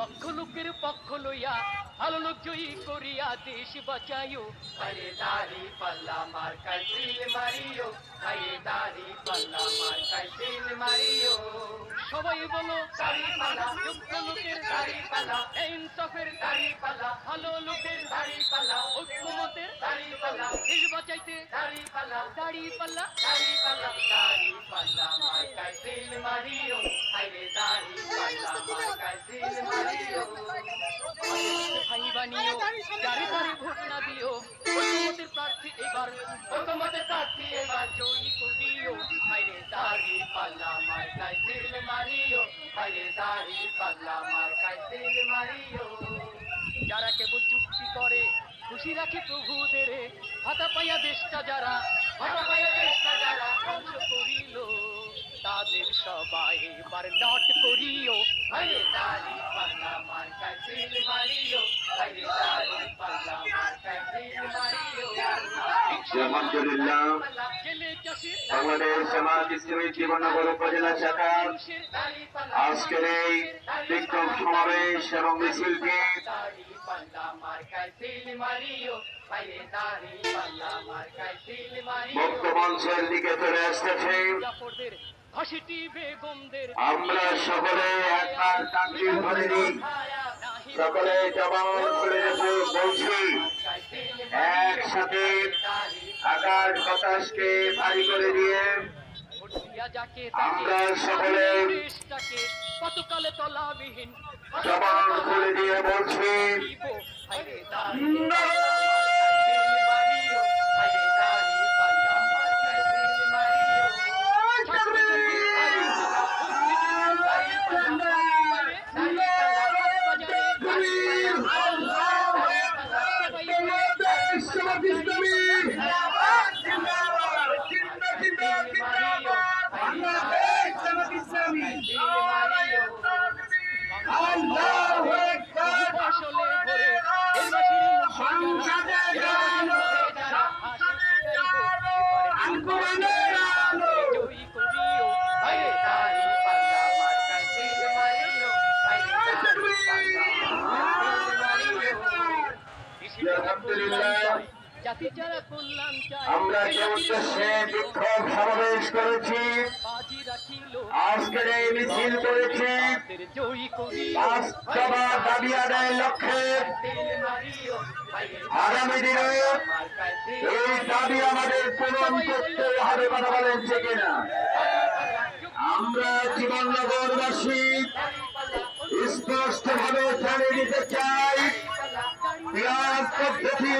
দক্ষ লোকের পক্ষ লইয়া ভালো লোক জয়ী করিয়া দেশ বাঁচাইও। আরে দাড়ি পাল্লা মার কাইছিল মারিও আরে দাড়ি পাল্লা মার কাইছিল মারিও। সবাই বলো দাড়ি পাল্লা যোগ্য লোকের দাড়ি পাল্লা ইনসাফের দাড়ি পাল্লা ভালো লোকের দাড়ি পাল্লা ঐক্যমতের দাড়ি পাল্লা দেশ বাঁচাইতে। দাড়ি পাল্লা দাড়ি পাল্লা। দাড়ি পাল্লা দাড়ি পাল্লা মার কাইছিল মারিও আরে দাড়ি পাল্লা বানিও যারে তারে ভোট না দিও। ঐক্যমতের প্রার্থী এবার ঐক্যমতের প্রার্থী এবার জয়ী করিও হাইরে দাড়ি পাল্লা মার কাইছিল মারিও। হাইরে দাড়ি পাল্লা মার কাইছিল মারিও। যারা কেবল চুক্তি করে খুশি রাখে প্রভুদের। ভাতা পাইয়া দেশটা যারা ভাটা পাইয়া চেষ্টা যারা ধ্বংস করিল তাদের সবাই এবার নট করিও। হাইরে দাড়ি পাল্লা মার কাইছিল মারিও। উপজেলা শাখার আজকের এই বিক্ষোভ সমাবেশ এবং মিছিলটি মুক্ত মঞ্চের দিকে চলে আসতেছে। আমরা সকলে একবার তাকবীর ধরে নিই সকলে একসাথে আকাশ বাতাসকে ভারী করে দিয়ে আমরা সকলে- জবান খুলে দিয়ে বলছি আমরা যে উদ্দেশ্যে বিক্ষোভ সমাবেশ করেছি। আজকের এই মিছিল করেছি। দাবি আদায়ের লক্ষ্যে আগামী দিনে এই দাবি আমাদের পূরণ করতে হবে কথা বলেন যে কিনা? আমরা জীবননগরবাসী স্পষ্ট ভাবে জানিয়ে দিতে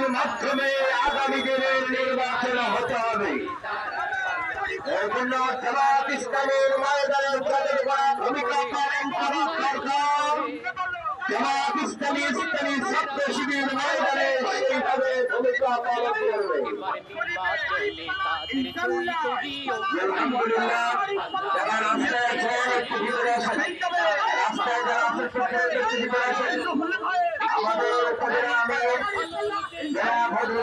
পদ্ধতির মাধ্যমে আগামী দিনের নির্বাচন হতে হবে। জামাত ইসলামের ময়দানে পালন করা ভূমিকা রাস্তায় সকলে একটু ভিতরে আসেন আমাদের উপজেলা আমির জনাব হযরত মাওলানা সাবির